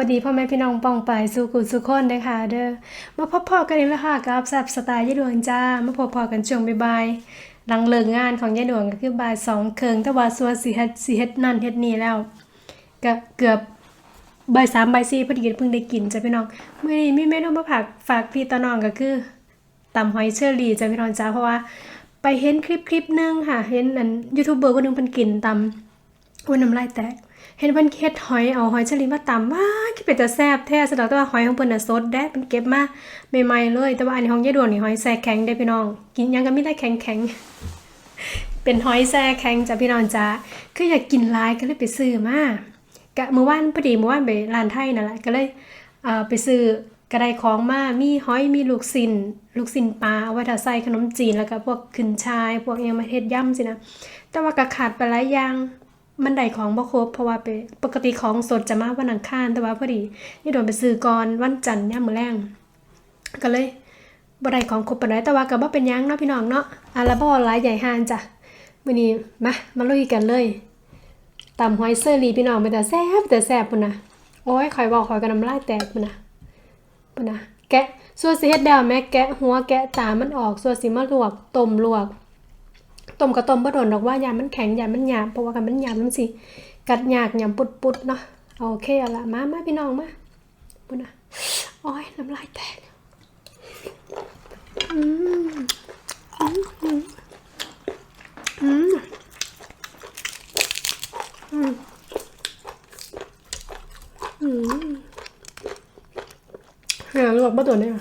สวัสดีพ่อแม่พี่น้องป้องไปสู่กุสุคนเด้อค่ะเด้อมาพบพ่อกันอีกแล้วค่ะกับแซบสไตล์ยายดวงจ้ามาพบพ่อกันช่วงบ่ายๆหลังเลิกงานของยายดวงก็คือบ่ายสองเครึ่งแต่ว่าส่วสิเฮ็ดสิเฮ็ดนั่นเฮ็ดนี่แล้วก็เกือบบ่ายสามบ่ายสี่พอดีเพิ่งได้กินจ้ะพี่น้องเมื้อนี้มีเมนูมาฝากฝากพี่ตาน้องก็คือตำหอยเชอรี่จ้ะพี่น้องจ้าเพราะว่าไปเห็นคลิปคลิปหนึงค่ะ เห็นอันยูทูบเบอร์คนหนึงเพิ่นกินตำอุ้ยน้ำลายแตก เห็นเพิ่นเฮ็ดหอยเอาหอยเชอรี่มาตำว้าคิดเป็นตาแซ่บแท้สะดอกแต่ว่าหอยของเพิ่นน่ะสดแด้เพิ่นเก็บมาใหม่ๆเลย แต่ว่าอันนี้ของยายดวงนี่หอยแซ่แข็งได้พี่น้อง กินยังก็ไมีแต่แข็งๆเป็นหอยแซ่แข็งจ้ะพี่น้องจ้าคืออยากกินหลายก็เลยไปซื้อมากะเมื่อวานพอดีเมื่อวานไปร้านไทยนั่นแหละก็เลยเอ่อไปซื้อกระไดของมามีหอยมีลูกชิ้นลูกชิ้นปลาเอาไว้ถ้าใส่ขนมจีนแล้วก็พวกขึ้นชาย พวกยังมาเฮ็ดยำสินะแต่ว่าก็ขาดไปหลายอย่าง มันได้ของบ่ครบเพราะว่าไปปกติของสดจะมาวันอังคารแต่ว่าพอดีนี่โดนไปซื้อก่อนวันจันทร์ยามมื้อแรงก็เลยบ่ได้ของครบปานใดแต่ว่าก็บ่เป็นหยังเนาะพี่น้องเนาะอาละบ่หลายใหญ่หานจ้ะมื้อนี้มามาลุยกันเลยตำหอยเซอรี่พี่น้องเป็นแต่แซ่บแต่แซ่บพุ่นนะโอ้ยข่อยบอกข่อยก็น้ำลายแตกพุ่นนะพุ่นนะแกะส่วนสิเฮ็ดแล้วแม่แกะหัวแกะตามันออกส่วนสิมาลวกต้มลวก ต้มก็ต้มบ่โดนดอกว่ายามันแข็งยามันหยาบเพราะว่ากันมันหยาบมันสิกัดยากหยามปุดๆเนาะโอเคเอาละมามาพี่น้องมาปุ่นนะโอ้ยน้ำลายแตกอืมอืมอืมอืมอืมอืมหาลวกบ่โดนได้ไหม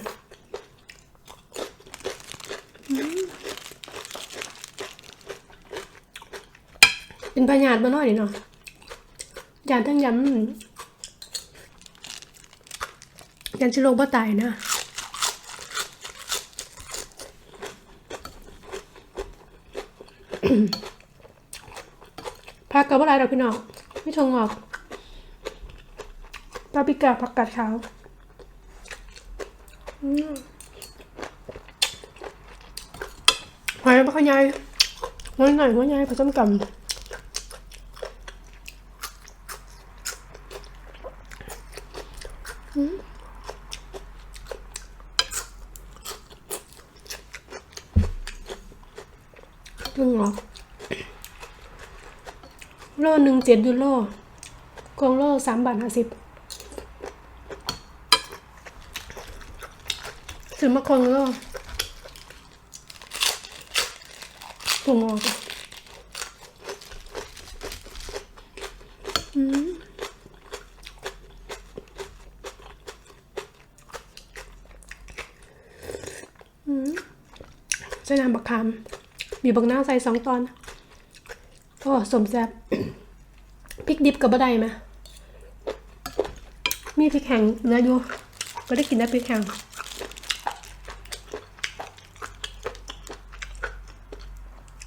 เป็น พยาธิมาหน่อยนี่เนาะยานทั้งยำยันชิโลกบ่ตายนะพักกับอะไรดอกพี่น้องไม่ชงออกปาปิกาผักกาดขาวหอยปลาขยายหัวหน่อยหัวใหญ่ผสมกัน นึงเหรอโล หนึ่งเจ็ดยูโรกองโลสามบาทห้าสิบซื้อมาคองโลถุงออกอะอืมอืมใส่น้ำบักคำมีบักหน้าใส่สองตอน โอ้ สมแซ่บ พริกดิบกับบะไดไหมมีพริกแห้งเหลืออยู่ก็ได้กินได้พริกแห้ง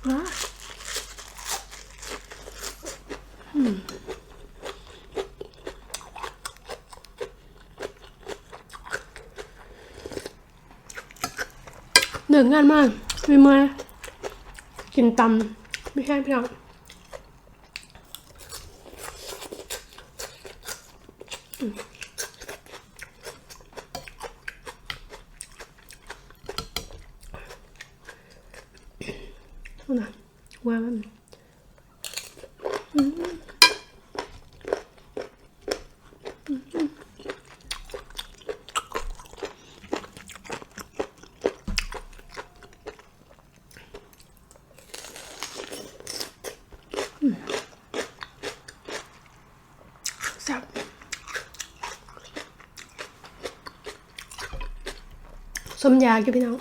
ว้าอืมเหนื่อยงานมากมีเมื่อยกินตำไม่ใช่พี่น้องอืมเอา นะวามันอืมอืมแซ่บสมยาอยู่พี่น้อง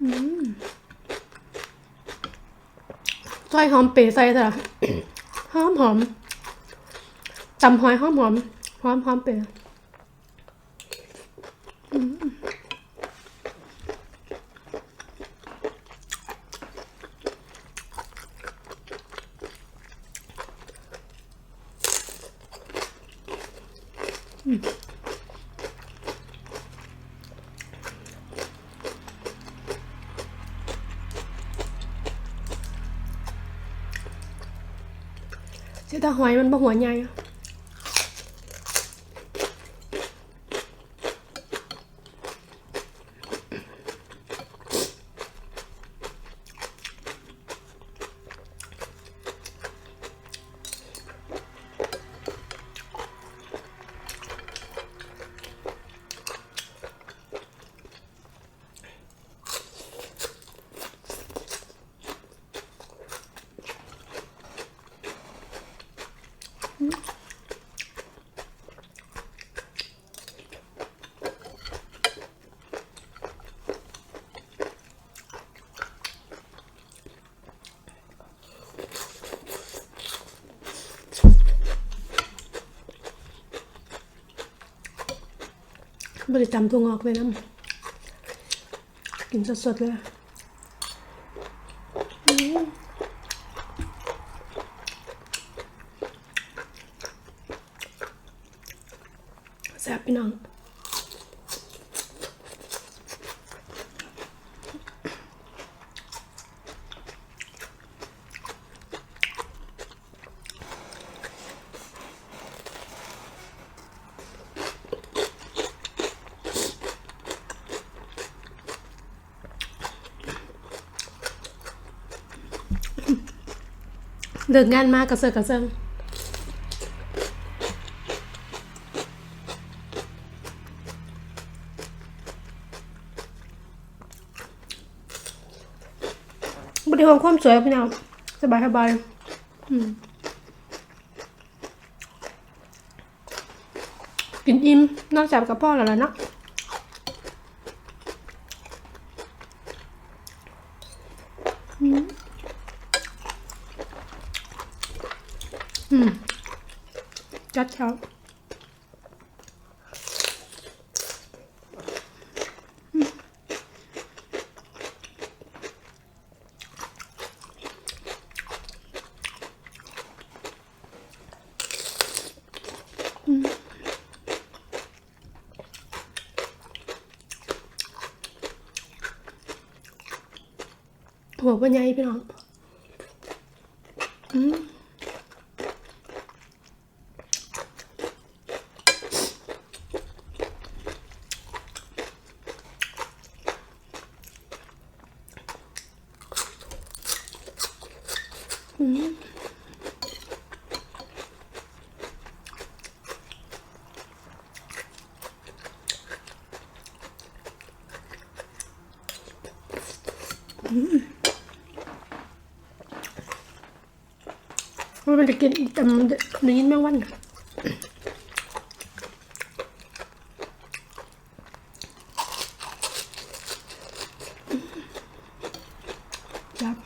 ซอยหอมเปรย์ใส่จ้ะหอมหอมตำหอยหอมหอมหอมหอมเปรย์อืม เสียแต่ หอยมันบ่หัวใหญ่ บริจำตัวงอกไปน้ำกินสดๆเลยแซ่บพี่น้อง เดินงานมากกระเซาะกระเซิงบริหารความสวยพี่น้องสบายสบายกินอิ่มนอกจากกับพ่อแล้วล่ะเนาะอืม จัดเช้าหัวปัญญาพี่น้องอืม ว่า มันจะกินแต่มันได้ยินแม่วันน่ะจับ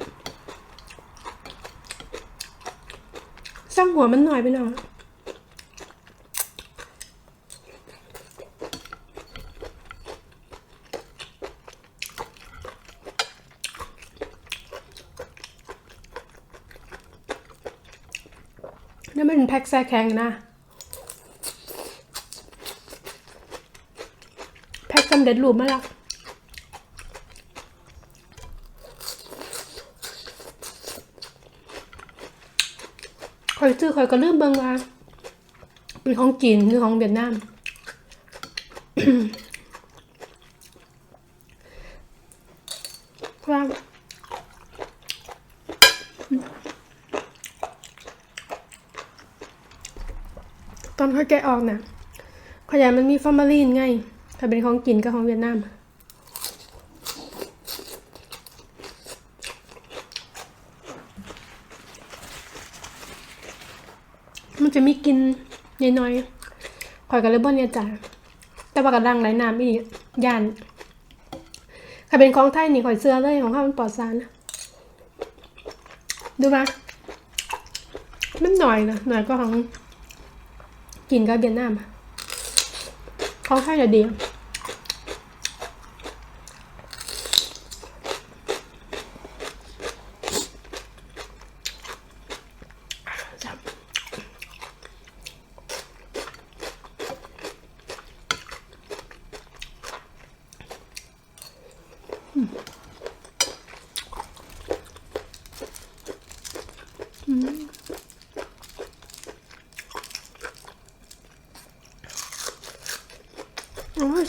สร้างหัวมันหน่อยไปหน่อย กแซ่แข็งนะแพ็กสำเร็จรูปมาแล้วคอยซื้อคอยก็ลืมเบิ่งว่าเป็นของจีนหรือของเวียดนาม ว่าตอนเขา แกะออกนี่ยขยามันมีฟอร์มาลีนไง ถ้าเป็นของกินก็ของเวียดนามมันจะมีกลินน้อยๆข่อยก็เลยบ่เนี่ยจ้ะแต่ว่ากระดังไหลน้ำอีกย่านถ้าเป็นของไทยนี่ข่อยเสื้อเลยของข้ามันปลอดสารนะดูมามันหน่อยนะหน่อยก็ของ กินกับเวียดนามอะของไทยจะดี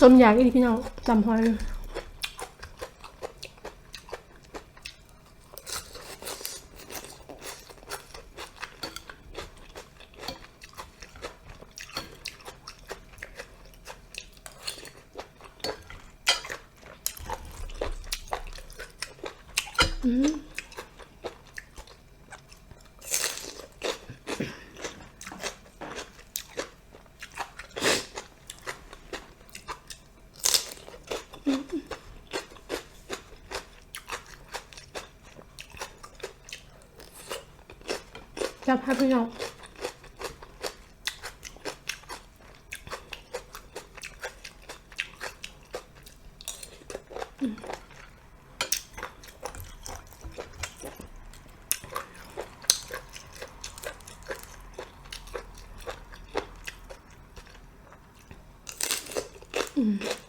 มอยากอีกพี่น้องจำหอยเล ยจับให้พี่น้องห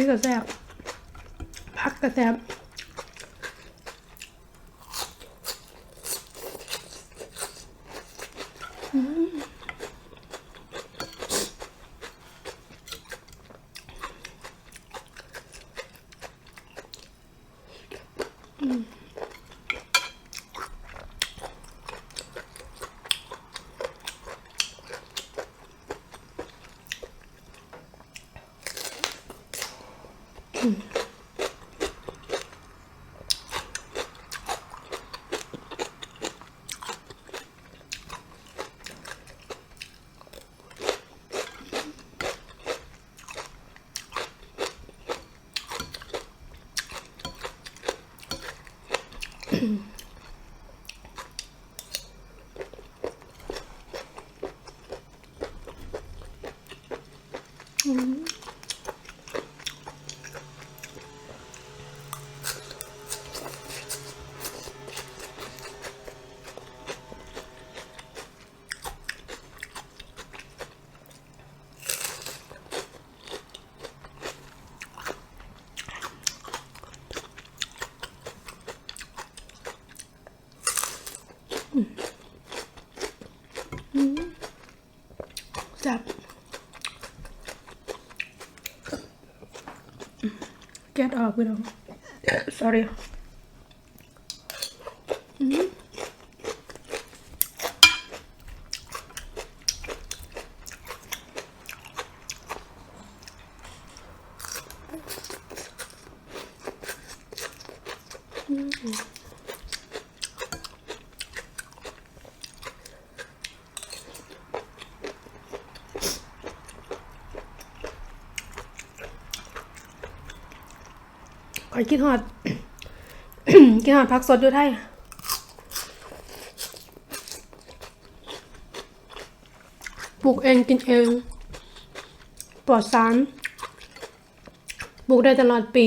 อยก็แซ่บพักก็แซ่บแซ่บ แก๊สออกพี่น้อง sorry ข อยกินหอด กินหอดผักสดอยู่ไทยปลูกเองกินเอง ปลอดสารปลูกได้ตลอดปี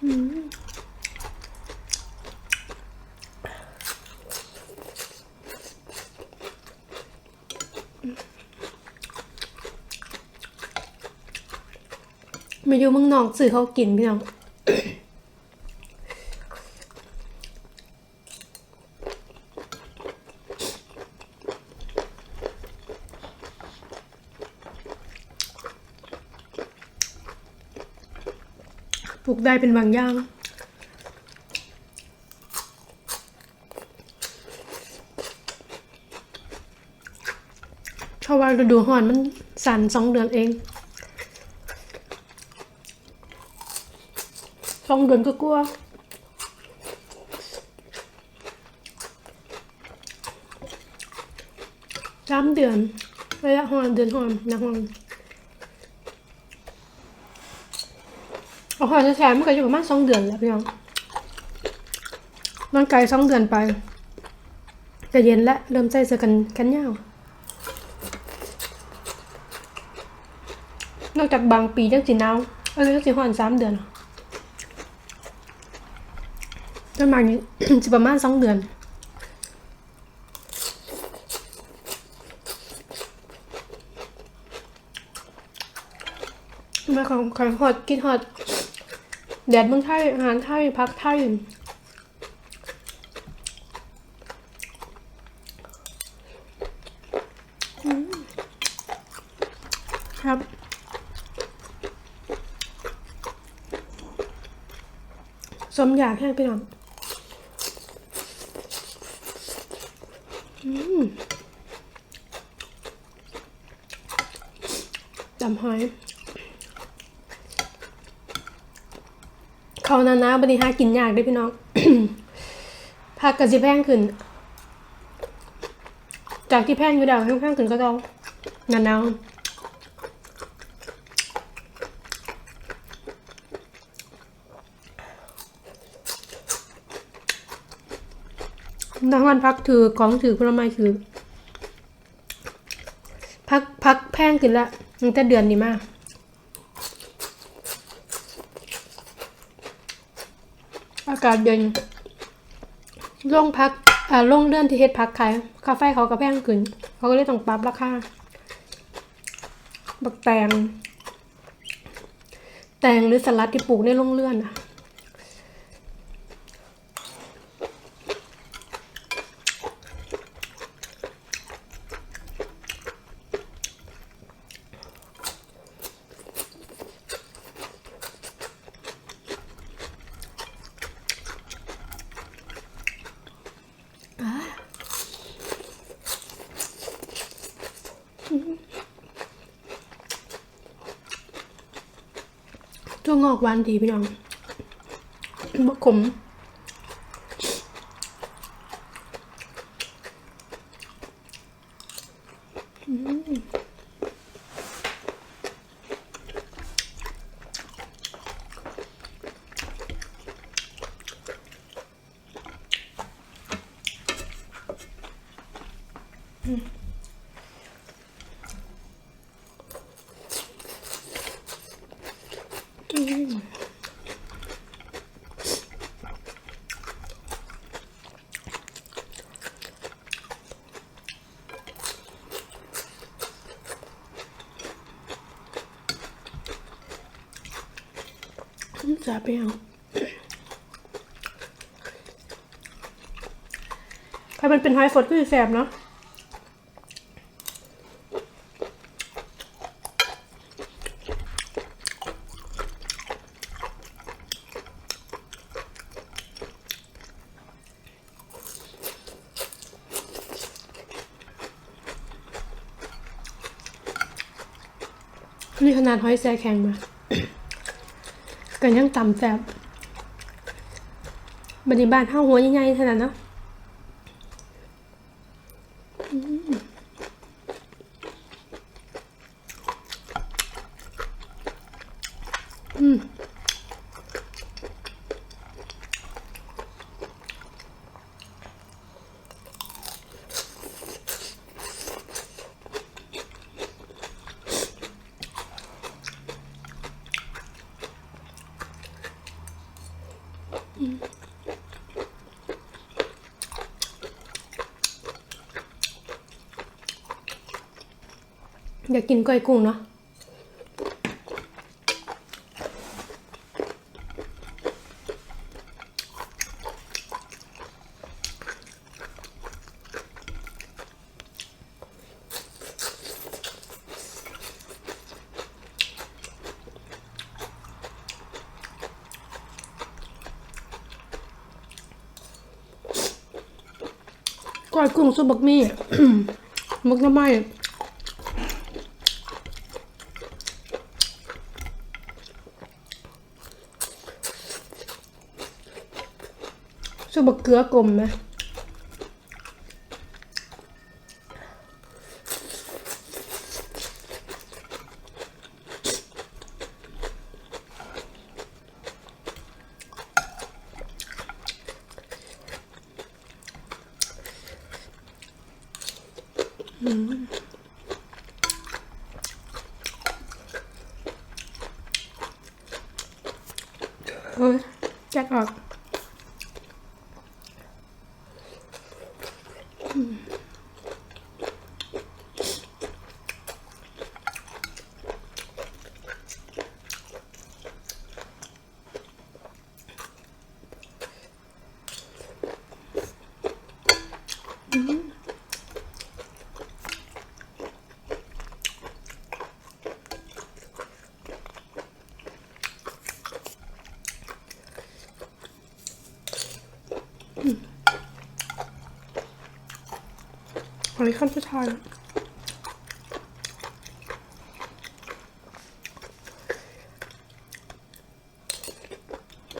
มาอยู่เมืองนอกสื่อเขากินพี่น้อง ได้เป็นบางอย่าง เพราะว่าฤดูร้อนมันสั่นสองเดือนเองสองเดือนก็กลัวสามเดือนระยะหอนเดือนหอนนักหอน เอาหอนแฉมันก็อยู่ประมาณสองเดือนแล้วพี่น้องมันไกลสองเดือนไปจะเย็นแล้วเริ่มใจเสื้อกันกันยาวนอกจากบางปีจังสิหนาวเอันนี้ก็สิหอนสามเดือนประมานี้จะประมาณสองเดือนมาของของฮอตกินฮอต แดดเมืองไทยอาหารไทยพักไทยครับ สมอยากแห้งพี่น้องจำหอย เขานานาบันนี้หากินยากเด้พี่น้องผักกระสิแพงขึ้น จากที่แพงอยู่ดาวแพงขึ้นก็ต้องนานาวดังวันพักถือของถือผลไม้คือพักพักแพงขึ้นละตั้งแต่เดือนนี้มาอากาศเย็นลงพักอ่าลงเลื่อนที่เฮ็ดพักขายคาเฟ่เขาก็แพงขึ้น เขาก็เลยต้องปรับราคาบักแตง แตงหรือสลัดที่ปลูกในโรงเลื่อนอะ ถั่วงอกหวานดีพี่น้องบะขม จะไปเอถ้ามันเป็นหอยสดก็จะแสบเนาะ นี่ขนาดหอยแซแข็งมากันยังต่ำแสบบันนี้บ้านห้าหัวใหญ่ๆขนาดเนาะอืมอืม อยากกินก้อยกุ้งเนาะก้อยกุ้งซุปบักมี่มึกน้ำไม้ คือบักเกลือกลมนะ Ừ, chắc rồi คออกอันนี้ขั้นสุดท้ายแล้ว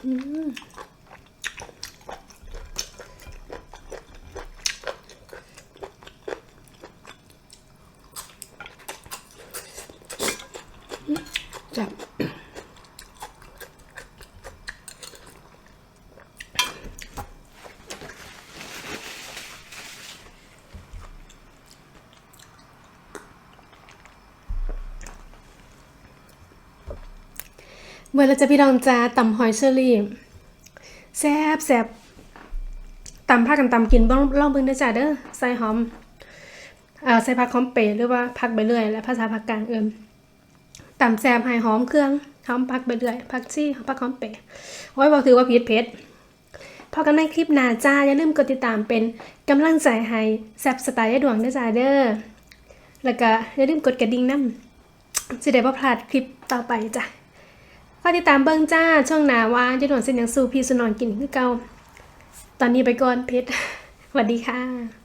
อืมจับ เมื่อเราจะพี่น้องจ้าตำหอยเชอรี่แซ่บแซ่บตำผักกันตำกินบ้องลองเบิ่งด้จ้าเด้อใส่หอมเอ่อใส่ผักหอมเปรหรือว่าผักใบเลื่อย และภาษาภาคกลางเอิ้นตำแซ่บให้หอมเครื่องหอมผักใบเลื่อยผักชีผักหอมเปรโอ้ยบ่ถือว่าผิดเผ็ดพอกันในคลิปหน้าจ้าอย่าลืมกดติดตามเป็นกำลังใจให้แซ่บสไตล์ยดวงด้อจ้าเด้อแล้วก็อย่าลืมกดกระดิ่งนำสิได้บ่พลาดคลิปต่อไปจ้ะ ฝากติดตามเบิ้งจ้า ช่วงหนาว่าจะโดนเส้นยังสู้พี่สุนอนกินคือเก่าตอนนี้ไปก่อนเพชรสวัสดีค่ะ